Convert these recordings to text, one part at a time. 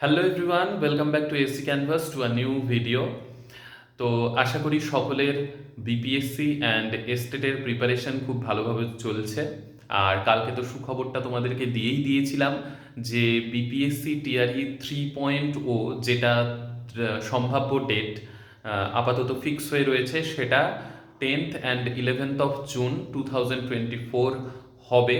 Hello everyone welcome back to AC canvas to a new video তো আশা করি সকলের বিপিএসসি অ্যান্ড এস্টেটের প্রিপারেশন খুব ভালোভাবে চলছে। আর কালকে তো সুখবরটা তোমাদেরকে দিয়েই দিয়েছিলাম যে BPSC TRE three point O যেটা সম্ভাব্য ডেট আপাতত ফিক্স হয়ে রয়েছে, সেটা tenth and eleventh of June two thousand twenty four হবে।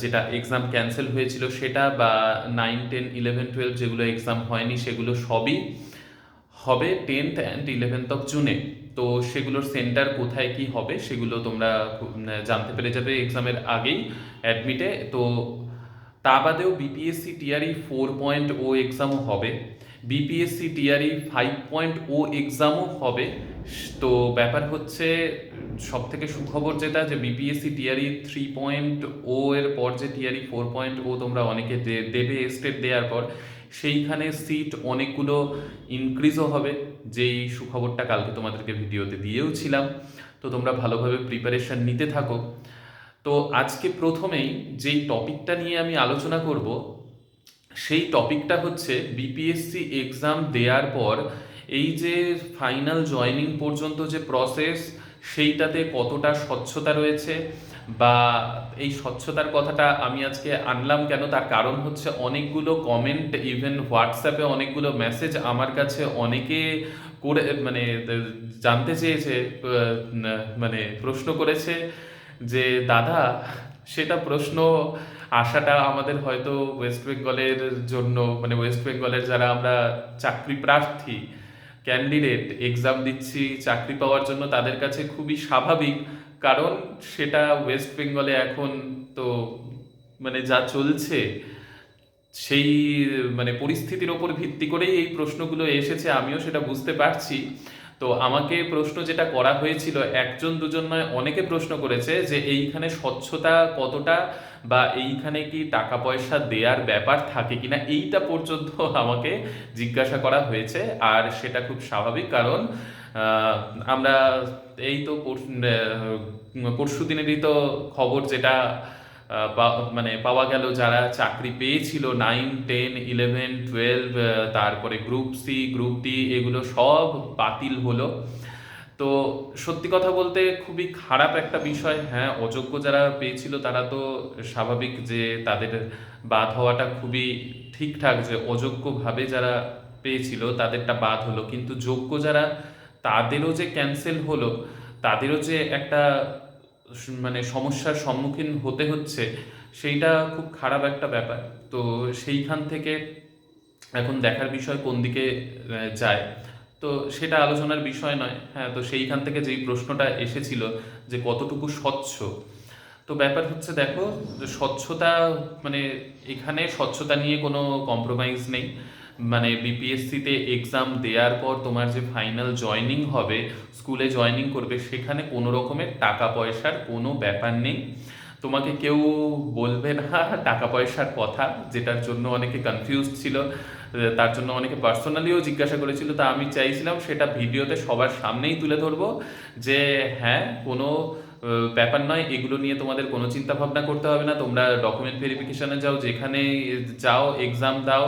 যেটা এক্সাম ক্যান্সেল হয়েছিল সেটা বা নাইন টেন ইলেভেন টুয়েলভ যেগুলো এক্সাম হয়নি সেগুলো সবই হবে টেন্থ অ্যান্ড ইলেভেন্থ অফ জুনে তো সেগুলোর সেন্টার কোথায় কি হবে সেগুলো তোমরা জানতে পেরে যাবে এক্সামের আগেই অ্যাডমিটে তো তা বাদেও BPSC TRE four point O এক্সামও হবে। BPSC TRE five point O এক্সামও হবে। তো ব্যাপার হচ্ছে সব থেকে সুখবর যেটা যে BPSC TRE three point O এর পর যে টিআরই ফোর পয়েন্ট ও তোমরা অনেকে দেবে স্টেট দেওয়ার পর, সেইখানে সিট অনেকগুলো ইনক্রিজও হবে। যেই সুখবরটা কালকে তোমাদেরকে ভিডিওতে দিয়েও ছিলাম তো তোমরা ভালোভাবে প্রিপারেশন নিতে থাকো। তো আজকে প্রথমেই যেই টপিকটা নিয়ে আমি আলোচনা করব, সেই টপিকটা হচ্ছে বিপিএসসি এক্সাম দেওয়ার পর এই যে ফাইনাল জয়নিং পর্যন্ত যে প্রসেস সেইটাতে কতটা স্বচ্ছতা রয়েছে? বা এই স্বচ্ছতার কথাটা আমি আজকে আনলাম কেন? তার কারণ হচ্ছে অনেকগুলো কমেন্ট ইভেন হোয়াটসঅ্যাপে অনেকগুলো মেসেজ আমার কাছে অনেকে করে মানে জানতে চেয়েছে মানে প্রশ্ন করেছে যে, দাদা, সেটা প্রশ্ন আসাটা আমাদের হয়তো ওয়েস্ট বেঙ্গলের জন্য মানে ওয়েস্ট বেঙ্গলের যারা আমরা চাকরি প্রার্থী ক্যান্ডিডেট এক্সাম দিচ্ছি, চাকরি পাওয়ার জন্য তাদের কাছে খুবই স্বাভাবিক। কারণ সেটা ওয়েস্ট বেঙ্গলে এখন তো মানে যা চলছে, সেই মানে পরিস্থিতির ওপর ভিত্তি করেই এই প্রশ্নগুলো এসেছে, আমিও সেটা বুঝতে পারছি। তো আমাকে প্রশ্ন যেটা করা হয়েছিল, একজন দুজন নয়, অনেকে প্রশ্ন করেছে যে এইখানে স্বচ্ছতা কতটা বা এইখানে কি টাকা পয়সা দেওয়ার ব্যাপার থাকে কিনা, এইটা পর্যন্ত আমাকে জিজ্ঞাসা করা হয়েছে। আর সেটা খুব স্বাভাবিক কারণ আমরা এই তো পরশু দিনেরই তো খবর যেটা মানে পাওয়া গেল যারা চাকরি পেয়েছিল নাইন টেন ইলেভেন টুয়েলভ তারপরে গ্রুপ সি গ্রুপ ডি এগুলো সব বাতিল হলো। তো সত্যি কথা বলতে খুবই খারাপ একটা বিষয়। হ্যাঁ অযোগ্য যারা পেয়েছিল তারা তো স্বাভাবিক যে তাদের বাদ হওয়াটা খুবই ঠিকঠাক যে অযোগ্যভাবে যারা পেয়েছিল তাদেরটা বাদ হলো। কিন্তু যোগ্য যারা তাদেরও যে ক্যান্সেল হলো, তাদেরও যে একটা মানে সমস্যার সম্মুখীন হতে হচ্ছে, সেইটা খুব খারাপ একটা ব্যাপার। তো সেইখান থেকে এখন দেখার বিষয় কোন দিকে যায়। তো সেটা আলোচনার বিষয় নয়। হ্যাঁ তো সেইখান থেকে যেই প্রশ্নটা এসেছিল যে কতটুকু স্বচ্ছ, তো ব্যাপার হচ্ছে দেখো, স্বচ্ছতা মানে এখানে স্বচ্ছতা নিয়ে কোনো কম্প্রোমাইজ নেই। মানে বিপিএসসিতে এক্সাম দেওয়ার পর তোমার যে ফাইনাল জয়নিং হবে স্কুলে জয়নিং করবে, সেখানে কোনো রকমের টাকা পয়সার কোনো ব্যাপার নেই। তোমাকে কেউ বলবে না টাকা পয়সার কথা, যেটার জন্য অনেকে কনফিউজ ছিল, তার জন্য অনেকে পার্সোনালিও জিজ্ঞাসা করেছিল। তা আমি চাইছিলাম সেটা ভিডিওতে সবার সামনেই তুলে ধরবো যে হ্যাঁ কোনো ব্যাপার নয়, এগুলো নিয়ে তোমাদের কোনো চিন্তা ভাবনা করতে হবে না। তোমরা ডকুমেন্ট ভেরিফিকেশনে যাও, যেখানে যাও এক্সাম দাও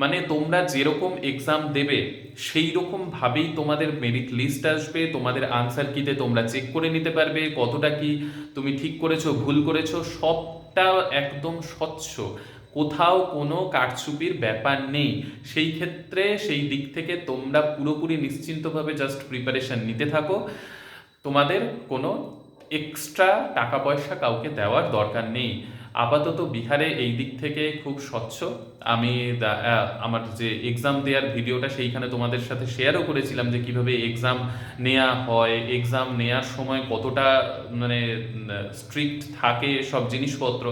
মানে তোমরা যেরকম এক্সাম দেবে সেই রকম ভাবেই তোমাদের মেরিট লিস্ট আসবে, তোমাদের আনসার কিতে তোমরা চেক করে নিতে পারবে, কতটা কি তুমি ঠিক করেছ, ভুল করেছ, সবটা একদম স্বচ্ছ। কোথাও কোনো কারচুপির ব্যাপার নেই। সেই ক্ষেত্রে সেই দিক থেকে তোমরা পুরোপুরি নিশ্চিন্তভাবে জাস্ট প্রিপারেশন নিতে থাকো। তোমাদের কোনো এক্সট্রা টাকা পয়সা কাউকে দেওয়ার দরকার নেই। আপাতত বিহারে এই দিক থেকে খুব স্বচ্ছ। আমি আমার যে এক্সাম দেওয়ার ভিডিওটা সেইখানে তোমাদের সাথে শেয়ারও করেছিলাম যে কীভাবে এক্সাম নেওয়া হয় এক্সাম নেওয়ার সময় কতটা মানে স্ট্রিক্ট থাকে সব জিনিসপত্র।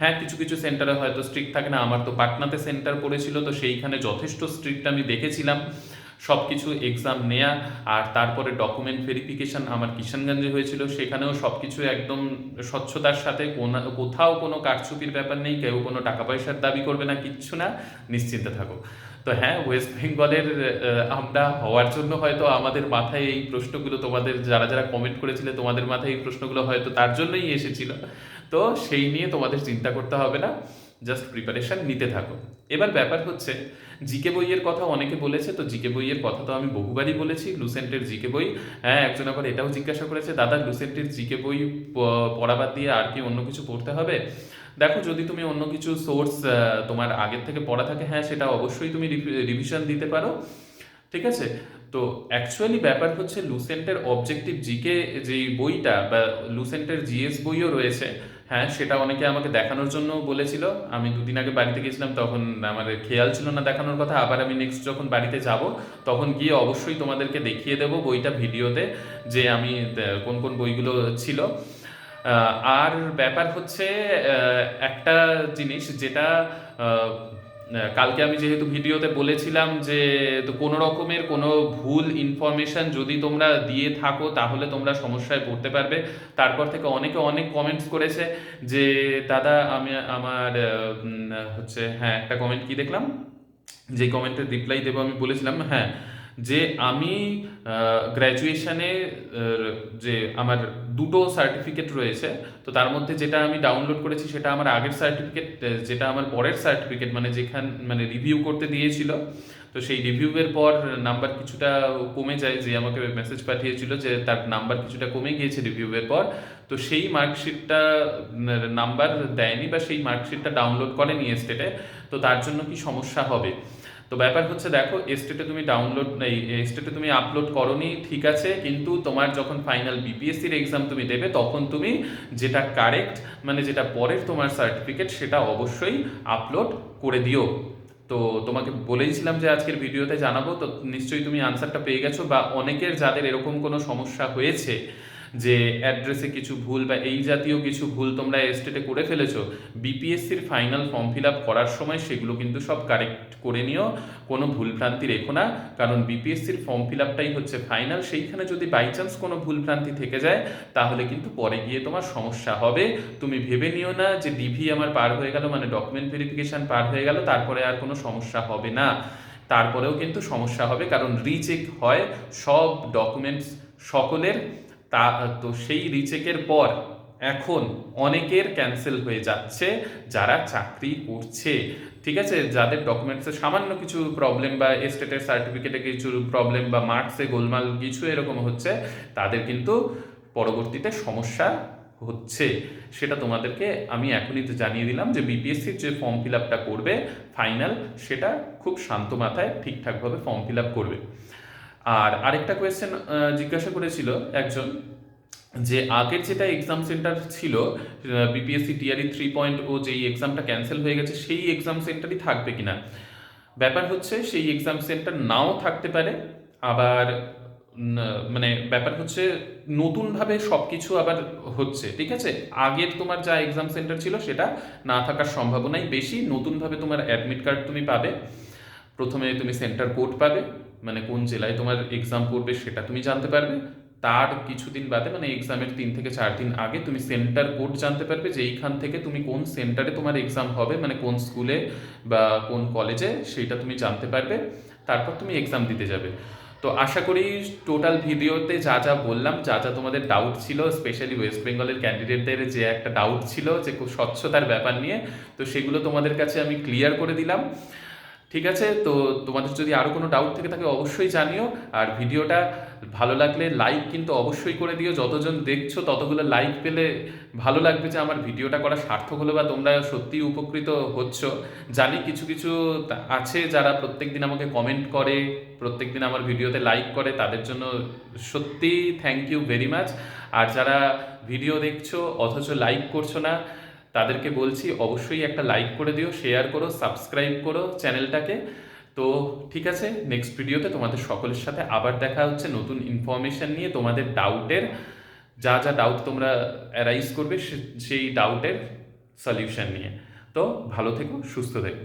হ্যাঁ কিছু কিছু সেন্টারে হয়তো স্ট্রিক্ট থাকে না, আমার তো পাটনাতে সেন্টার পড়েছিল, তো সেইখানে যথেষ্ট স্ট্রিক্ট আমি দেখেছিলাম। সব কিছু এক্সাম নেয়া আর তারপরে ডকুমেন্ট ভেরিফিকেশন আমার কিষানগঞ্জে হয়েছিল। সেখানেও সব কিছু একদম স্বচ্ছতার সাথে কোথাও কোনো কারচুপির ব্যাপার নেই, কেউ কোনো টাকা পয়সার দাবি করবে না, কিচ্ছু না, নিশ্চিন্তে থাকো। তো হ্যাঁ ওয়েস্ট বেঙ্গলের আমরা হওয়ার জন্য হয়তো আমাদের মাথায় এই প্রশ্নগুলো তোমাদের, যারা যারা কমেন্ট করেছিলে, তোমাদের মাথায় এই প্রশ্নগুলো হয়তো তার জন্যই এসেছিল। তো সেই নিয়ে তোমাদের চিন্তা করতে হবে না। জাস্ট প্রিপারেশন নিতে থাকো। এবার ব্যাপার হচ্ছে, জিকে বইয়ের কথা অনেকে বলেছে, তো জিকে বইয়ের কথা তো আমি বহুবারই বলেছি লুসেন্টের জিকে বই হ্যাঁ একজন আবার এটাও জিজ্ঞাসা করেছে, দাদা লুসেন্টের জিকে বই প- পড়াবাদ দিয়ে আর কি অন্য কিছু পড়তে হবে? দেখো, যদি তুমি অন্য কিছু সোর্স তোমার আগের থেকে পড়া থাকে হ্যাঁ সেটা অবশ্যই তুমি রিভিশন দিতে পারো। ঠিক আছে? তো অ্যাকচুয়ালি ব্যাপার হচ্ছে লুসেন্টের অবজেক্টিভ জিকে যেই বইটা বা লুসেন্টের জিএস বইও রয়েছে হ্যাঁ সেটা অনেকে আমাকে দেখানোর জন্য বলেছিল। আমি দুদিন আগে বাড়িতে গেছিলাম তখন আমার খেয়াল ছিল না দেখানোর কথা। আবার আমি নেক্সট যখন বাড়িতে যাব, তখন গিয়ে অবশ্যই তোমাদেরকে দেখিয়ে দেবো বইটা ভিডিওতে যে আমি কোন কোন বইগুলো ছিল। আর ব্যাপার হচ্ছে একটা জিনিস যেটা কালকে আমি যেহেতু ভিডিওতে বলেছিলাম যে কোনো রকমের কোনো ভুল ইনফরমেশন যদি তোমরা দিয়ে থাকো, তাহলে তোমরা সমস্যায় পড়তে পারবে। তারপর থেকে অনেকে অনেক কমেন্টস করেছে যে, দাদা, আমি, আমার হচ্ছে হ্যাঁ একটা কমেন্ট কি দেখলাম? যে কমেন্টের রিপ্লাই দেবো আমি বলেছিলাম হ্যাঁ যে আমি গ্র্যাজুয়েশানে যে আমার দুটো সার্টিফিকেট রয়েছে। তো তার মধ্যে যেটা আমি ডাউনলোড করেছি সেটা আমার আগের সার্টিফিকেট যেটা আমার পরের সার্টিফিকেট মানে যেখান মানে রিভিউ করতে দিয়েছিল। তো সেই রিভিউয়ের পর নাম্বার কিছুটা কমে যায়, যে আমাকে মেসেজ পাঠিয়েছিল যে তার নাম্বার কিছুটা কমে গিয়েছে রিভিউয়ের পর। তো সেই মার্কশিটটা নাম্বার দেয়নি বা সেই মার্কশিটটা ডাউনলোড করেনি এস্টেটে তো তার জন্য কি সমস্যা হবে? তো ব্যাপার হচ্ছে দেখো এস্টেটে তুমি ডাউনলোড এই এস্টেটে তুমি আপলোড করনি, ঠিক আছে, কিন্তু তোমার যখন ফাইনাল বিপিএসসির এক্সাম তুমি দেবে, তখন তুমি যেটা কারেক্ট মানে যেটা পরের তোমার সার্টিফিকেট সেটা অবশ্যই আপলোড করে দিও। তো তোমাকে বলেইছিলাম যে আজকের ভিডিওতে জানাব, তো নিশ্চয়ই তুমি আনসারটা পেয়ে গেছো, বা অনেকের যাদের এরকম কোনো সমস্যা হয়েছে যে অ্যাড্রেসে কিছু ভুল বা এই জাতীয় কিছু ভুল তোমরা এস্টেটে করে ফেলেছো বিপিএসসির ফাইনাল ফর্ম ফিল আপ করার সময় সেগুলো কিন্তু সব কারেক্ট করে নিও, কোনো ভুলভ্রান্তি রেখো না, কারণ বিপিএসসির ফর্ম ফিল আপটাই হচ্ছে ফাইনাল সেইখানে যদি বাই চান্স কোনো ভুলভ্রান্তি থেকে যায়, তাহলে কিন্তু পরে গিয়ে তোমার সমস্যা হবে। তুমি ভেবে নিও না যে ডিভি আমার পার হয়ে গেল মানে ডকুমেন্ট ভেরিফিকেশন পার হয়ে গেল, তারপরে আর কোনো সমস্যা হবে না। তারপরেও কিন্তু সমস্যা হবে, কারণ রিচেক হয় সব ডকুমেন্টস সকলের। তা, তো সেই রিচেকের পর এখন অনেকের ক্যান্সেল হয়ে যাচ্ছে যারা চাকরি করছে। ঠিক আছে? যাদের ডকুমেন্টসে সামান্য কিছু প্রবলেম বা এস্টেটের সার্টিফিকেটে কিছু প্রবলেম বা মার্কসে গোলমাল কিছু এরকম হচ্ছে, তাদের কিন্তু পরবর্তীতে সমস্যা হচ্ছে। সেটা তোমাদেরকে আমি এখনই তো জানিয়ে দিলাম যে বিপিএসসির যে ফর্ম ফিল আপটা করবে ফাইনাল সেটা খুব শান্ত মাথায় ঠিকঠাকভাবে ফর্ম ফিল আপ করবে। আর আরেকটা কোয়েশ্চেন জিজ্ঞাসা করেছিল একজন যে আগের যেটা এক্সাম সেন্টার ছিল BPSC TRE three point O যেই এক্সামটা ক্যান্সেল হয়ে গেছে, সেই এক্সাম সেন্টারই থাকবে কিনা? ব্যাপার হচ্ছে সেই এক্সাম সেন্টার নাও থাকতে পারে, আবার মানে ব্যাপার হচ্ছে নতুনভাবে সব কিছু আবার হচ্ছে, ঠিক আছে? আগের তোমার যা এক্সাম সেন্টার ছিল সেটা না থাকার সম্ভাবনাই বেশি, নতুনভাবে তোমার অ্যাডমিট কার্ড তুমি পাবে, প্রথমে তুমি সেন্টার কোড পাবে মানে কোন জেলায় তোমার এক্সাম পড়বে সেটা তুমি জানতে পারবে। তার কিছুদিন বাদে মানে এক্সামের তিন থেকে চার দিন আগে তুমি সেন্টার কোড জানতে পারবে যে এইখান থেকে তুমি কোন সেন্টারে তোমার এক্সাম হবে মানে কোন স্কুলে বা কোন কলেজে সেইটা তুমি জানতে পারবে। তারপর তুমি এক্সাম দিতে যাবে। তো আশা করি টোটাল ভিডিওতে যা যা বললাম, যা যা তোমাদের ডাউট ছিল স্পেশালি ওয়েস্ট বেঙ্গলের ক্যান্ডিডেটদের যে একটা ডাউট ছিল, যে খুব স্বচ্ছতার ব্যাপার নিয়ে, তো সেগুলো তোমাদের কাছে আমি ক্লিয়ার করে দিলাম। ঠিক আছে? তো তোমাদের যদি আরও কোনো ডাউট থেকে থাকে অবশ্যই জানিও। আর ভিডিওটা ভালো লাগলে লাইক কিন্তু অবশ্যই করে দিও। যতজন দেখছ ততগুলো লাইক পেলে ভালো লাগবে যে আমার ভিডিওটা করা সার্থক হলো বা তোমরা সত্যিই উপকৃত হচ্ছ। জানি কিছু কিছু আছে যারা প্রত্যেক দিন আমাকে কমেন্ট করে প্রত্যেক দিন আমার ভিডিওতে লাইক করে, তাদের জন্য সত্যি থ্যাংক ইউ ভেরি মাচ আর যারা ভিডিও দেখছ অথচ লাইক করছ না তাদেরকে বলছি অবশ্যই একটা লাইক করে দিও শেয়ার করো সাবস্ক্রাইব করো চ্যানেলটাকে তো ঠিক আছে নেক্সট ভিডিওতে তোমাদের সকলের সাথে আবার দেখা হচ্ছে নতুন ইনফরমেশান নিয়ে তোমাদের ডাউটের যা যা ডাউট তোমরা অ্যারাইজ করবে সেই ডাউটের সলিউশন নিয়ে। তো ভালো থেকো, সুস্থ থেকো।